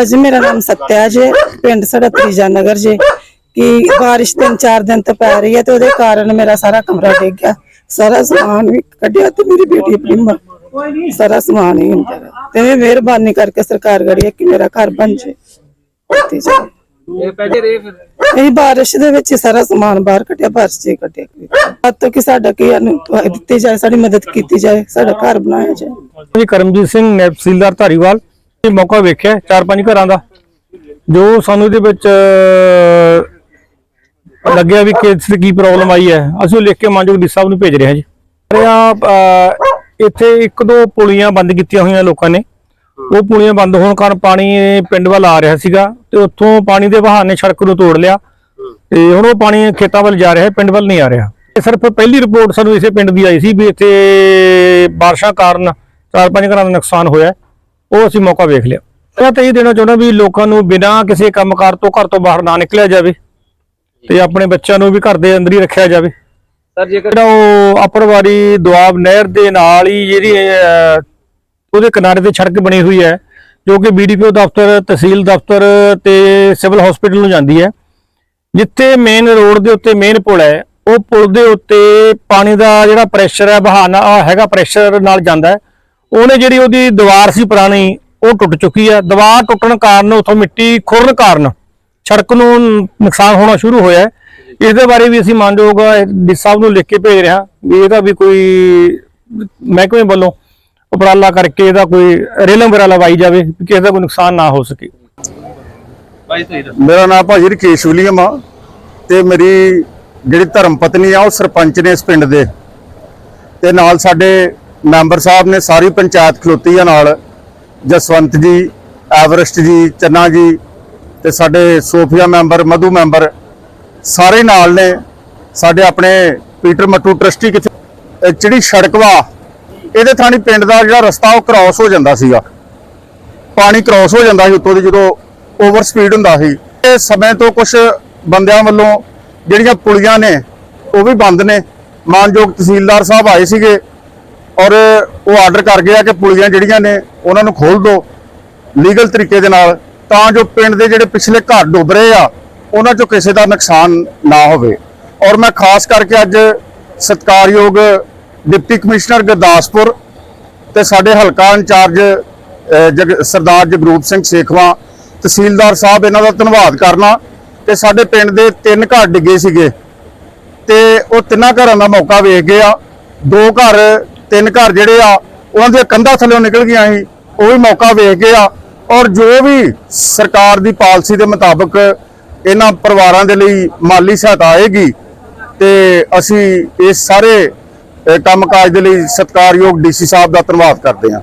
ਅੱਜ ਮੇਰਾ ਨਾਮ ਸਤਿਆ ਜੇ ਪਿੰਡ ਸਾਡਾ ਤੀਜਾ ਨਗਰ ਜੇ ਕਿ ਬਾਰਿਸ਼ ਤਿੰਨ ਚਾਰ ਦਿਨ ਤੋਂ ਪੈ ਰਹੀ ਹੈ ਤੇ ਉਹਦੇ ਕਾਰਨ ਮੇਰਾ ਸਾਰਾ ਕਮਰਾ ਡਿੱਗ ਗਿਆ। ਸਾਰਾ ਸਮਾਨ ਵੀ ਕੱਢਿਆ ਤੇ ਮੇਰੀ ਬੇਟੀ ਆਪਣੀ ਮ- ਸਾਰਾ ਸਮਾਨ ਹੀ ਹੁੰਦਾ। ਤੇ ਮਿਹਰਬਾਨੀ ਕਰਕੇ ਸਰਕਾਰ ਗੜੀ ਕਿ ਮੇਰਾ ਘਰ ਬਣ ਜੇ। ਤੇ ਜਾ। ਇਹ ਪੈਸੇ ਰੇ ਫਿਰ। ਇਹ ਬਾਰਿਸ਼ ਦੇ ਵਿੱਚ ਸਾਰਾ ਸਮਾਨ ਬਾਹਰ ਕੱਢਿਆ ਬਾਰਿਸ਼ ਹੀ ਕੱਢਿਆ। ਹੱਦ ਤੱਕ ਕਿ ਸਾਡਾ ਕੀ ਅਨੁ ਦਿੱਤੀ ਜਾਏ ਸਾਡੀ ਮਦਦ ਕੀਤੀ ਜਾਏ ਸਾਡਾ ਘਰ ਬਣਾਇਆ ਜਾਏ। ਜੀ ਕਰਮਜੀਤ ਸਿੰਘ ਨਾਇਬ ਤਹਿਸੀਲਦਾਰ ਧਾਰੀਵਾਲ। ਮੌਕਾ ਵੇਖਿਆ ਚਾਰ ਪੰਜ ਘਰਾਂ ਦਾ, ਜੋ ਸਾਨੂੰ ਇਹਦੇ ਵਿੱਚ ਲੱਗਿਆ ਵੀ ਕਿਸ ਦੀ ਕੀ ਪ੍ਰੋਬਲਮ ਆਈ ਹੈ। ਅਸੀਂ ਲਿਖ ਕੇ ਮਾਨਯੋਗ ਡੀ ਸਾਹਿਬ ਨੂੰ ਭੇਜ ਰਹੇ ਹਾਂ ਜੀ। ਰਿਆ ਇੱਥੇ ਇੱਕ ਦੋ ਪੁਲੀਆਂ ਬੰਦ ਕੀਤੀਆਂ ਹੋਈਆਂ ਲੋਕਾਂ ਨੇ। ਉਹ ਪੁਲੀਆਂ ਬੰਦ ਹੋਣ ਕਾਰਨ ਪਾਣੀ ਪਿੰਡ ਵੱਲ ਆ ਰਿਹਾ ਸੀਗਾ ਤੇ ਉੱਥੋਂ ਪਾਣੀ ਦੇ ਵਹਾਅ ਨੇ ਸੜਕ ਨੂੰ ਤੋੜ ਲਿਆ। ਤੇ ਹੁਣ ਉਹ ਪਾਣੀ ਖੇਤਾਂ ਵੱਲ ਜਾ ਰਿਹਾ ਹੈ ਪਿੰਡ ਵੱਲ ਨਹੀਂ ਆ ਰਿਹਾ। ਇਹ ਸਿਰਫ ਪਹਿਲੀ ਰਿਪੋਰਟ ਸਾਨੂੰ ਇਸੇ ਪਿੰਡ ਦੀ ਆਈ ਸੀ ਵੀ ਇੱਥੇ ਬਾਰਿਸ਼ਾਂ ਕਾਰਨ ਚਾਰ ਪੰਜ ਘਰਾਂ ਦਾ ਨੁਕਸਾਨ ਹੋਇਆ। ਉਹ ਅਸੀਂ ਮੌਕਾ ਵੇਖ ਲਿਆ। ਮੈਂ ਤਾਂ ਇਹ ਦੇਣਾ ਚਾਹੁੰਦਾ ਵੀ ਲੋਕਾਂ ਨੂੰ ਬਿਨਾਂ ਕਿਸੇ ਕੰਮਕਾਰ ਤੋਂ ਘਰ ਤੋਂ ਬਾਹਰ ਨਾ ਨਿਕਲਿਆ ਜਾਵੇ ਤੇ ਆਪਣੇ ਬੱਚਿਆਂ ਨੂੰ ਵੀ ਘਰ ਦੇ ਅੰਦਰ ਹੀ ਰੱਖਿਆ ਜਾਵੇ। ਸਰ ਜੇਕਰ ਉਹ ਅਪਰਵਾਰੀ ਦੁਆਬ ਨਹਿਰ ਦੇ ਨਾਲ ਹੀ ਜਿਹੜੀ ਉਹਦੇ ਕਿਨਾਰੇ ਤੇ ਸੜਕ ਬਣੀ ਹੋਈ ਹੈ ਜੋ ਕਿ ਬੀਡੀਪੀਓ ਦਫ਼ਤਰ ਤਹਿਸੀਲ ਦਫ਼ਤਰ ਤੇ ਸਿਵਲ ਹਸਪੀਟਲ ਨੂੰ ਜਾਂਦੀ ਹੈ ਜਿੱਥੇ ਮੇਨ ਰੋਡ ਦੇ ਉੱਤੇ ਮੇਨ ਪੁਲ ਹੈ ਉਹ ਪੁਲ ਦੇ ਉੱਤੇ ਪਾਣੀ ਦਾ ਜਿਹੜਾ ਪ੍ਰੈਸ਼ਰ ਹੈ ਬਹਾਨਾ ਹੈਗਾ ਪ੍ਰੈਸ਼ਰ ਨਾਲ ਜਾਂਦਾ ਹੈ। ਉਹਨੇ ਜਿਹੜੀ ਉਹਦੀ ਦੀਵਾਰ ਸੀ ਪੁਰਾਣੀ ਉਹ ਟੁੱਟ ਚੁੱਕੀ ਹੈ ਦੀਵਾਰ ਟੁੱਟਣ ਕਾਰਨ ਉਥੋਂ ਮਿੱਟੀ ਖੁਰਨ ਕਾਰਨ ਸੜਕ ਨੂੰ ਨੁਕਸਾਨ ਹੋਣਾ ਸ਼ੁਰੂ ਹੋਇਆ ਇਸ ਦੇ ਬਾਰੇ ਵੀ ਅਸੀਂ ਮਾਨਯੋਗ ਡੀ ਸਾਹਿਬ ਨੂੰ ਲਿਖ ਕੇ ਭੇਜ ਰਹੇ ਵੀ ਇਹਦਾ ਵੀ ਕੋਈ ਮਹਿਕਮੇ ਵੱਲੋਂ ਉਪਰਾਲਾ ਕਰਕੇ ਇਹਦਾ ਕੋਈ ਰੇਲਮ ਵਗੈਰਾ ਲਵਾਈ ਜਾਵੇ ਕਿ ਕਿਸੇ ਦਾ ਕੋਈ ਨੁਕਸਾਨ ਨਾ ਹੋ ਸਕੇ। ਮੇਰਾ ਨਾਮ ਭਾਜੀ ਰਕੇਸ਼ ਵਿਲੀਅਮ ਆ ਤੇ ਮੇਰੀ ਜਿਹੜੀ ਧਰਮ ਪਤਨੀ ਆ ਉਹ ਸਰਪੰਚ ਨੇ ਇਸ ਪਿੰਡ ਦੇ। ਤੇ ਨਾਲ ਸਾਡੇ ਮੈਂਬਰ ਸਾਹਿਬ ਨੇ ਸਾਰੀ ਪੰਚਾਇਤ ਖਲੋਤੀ ਆ ਨਾਲ, ਜਸਵੰਤ ਜੀ, ਐਵਰਸਟ ਜੀ, ਚੰਨਾ ਜੀ ਤੇ ਸਾਡੇ ਸੋਫੀਆ ਮੈਂਬਰ, ਮਧੂ ਮੈਂਬਰ, ਸਾਰੇ ਨਾਲ ਨੇ। ਸਾਡੇ ਆਪਣੇ ਪੀਟਰ ਮੱਟੂ ਟਰਸਟੀ ਕਿੱਥੇ, ਇਹ ਜਿਹੜੀ ਸੜਕ ਵਾ, ਇਹਦੇ ਥਾਣੀ ਪਿੰਡ ਦਾ ਜਿਹੜਾ ਰਸਤਾ ਉਹ ਕ੍ਰਾਸ ਹੋ ਜਾਂਦਾ ਸੀਗਾ। ਪਾਣੀ ਕ੍ਰਾਸ ਹੋ ਜਾਂਦਾ ਸੀ ਉੱਤੋਂ ਦੀ ਜਦੋਂ ਓਵਰ ਸਪੀਡ ਹੁੰਦਾ ਸੀ। ਇਹ ਸਮੇਂ ਤੋਂ ਕੁਝ ਬੰਦਿਆਂ ਵੱਲੋਂ ਜਿਹੜੀਆਂ ਪੁਲੀਆਂ ਨੇ, ਉਹ ਵੀ ਬੰਦ ਨੇ। ਮਾਨਯੋਗ ਤਹਿਸੀਲਦਾਰ ਸਾਹਿਬ ਆਏ ਸੀਗੇ। ਔਰ ਉਹ ਆਰਡਰ ਕਰ ਗਿਆ ਕਿ ਪੁਲੀਆਂ ਜਿਹੜੀਆਂ ਨੇ ਉਹਨਾਂ ਨੂੰ ਖੋਲ ਦਿਓ ਲੀਗਲ ਤਰੀਕੇ ਦੇ ਨਾਲ, ਤਾਂ ਜੋ ਪਿੰਡ ਦੇ ਜਿਹੜੇ ਪਿਛਲੇ ਘਰ ਡੁੱਬ ਰਹੇ ਆ, ਉਹਨਾਂ ਚੋਂ ਕਿਸੇ ਦਾ ਨੁਕਸਾਨ ਨਾ ਹੋਵੇ। ਔਰ ਮੈਂ ਖਾਸ ਕਰਕੇ ਅੱਜ ਸਤਿਕਾਰਯੋਗ ਡਿਪਟੀ ਕਮਿਸ਼ਨਰ ਗੁਰਦਾਸਪੁਰ ਤੇ ਸਾਡੇ ਹਲਕਾ ਇੰਚਾਰਜ ਜਗ, ਸਰਦਾਰ ਜਗਰੂਪ ਸਿੰਘ ਸੇਖਵਾ, ਤਹਿਸੀਲਦਾਰ ਸਾਹਿਬ ਇਹਨਾਂ ਦਾ ਧੰਨਵਾਦ ਕਰਨਾ ਤੇ ਸਾਡੇ ਪਿੰਡ ਦੇ ਤਿੰਨ ਘਰ ਡਿੱਗੇ ਸੀਗੇ ਤੇ ਉਹ ਤਿੰਨਾਂ ਘਰਾਂ ਦਾ ਮੌਕਾ ਵੇਖ ਗਿਆ ਦੋ ਘਰ ਤਿੰਨ ਘਰ ਜਿਹੜੇ ਆ ਉਹਨਾਂ ਦੀਆਂ ਕੰਧਾਂ ਥੱਲੇੋਂ ਨਿਕਲ ਗਈਆਂ ਸੀ ਉਹ ਵੀ ਮੌਕਾ ਵੇਖ ਕੇ ਆ। ਔਰ ਜੋ ਵੀ ਸਰਕਾਰ ਦੀ ਪਾਲਿਸੀ ਦੇ ਮੁਤਾਬਕ ਇਹਨਾਂ ਪਰਿਵਾਰਾਂ ਦੇ ਲਈ ਮਾਲੀ ਸਹਾਇਤਾ ਆਏਗੀ ਤੇ ਅਸੀਂ ਇਸ ਸਾਰੇ ਅਹ, ਕੰਮਕਾਜ ਦੇ ਲਈ ਸਤਿਕਾਰਯੋਗ ਡੀਸੀ ਸਾਹਿਬ ਦਾ ਧੰਨਵਾਦ ਕਰਦੇ ਹਾਂ।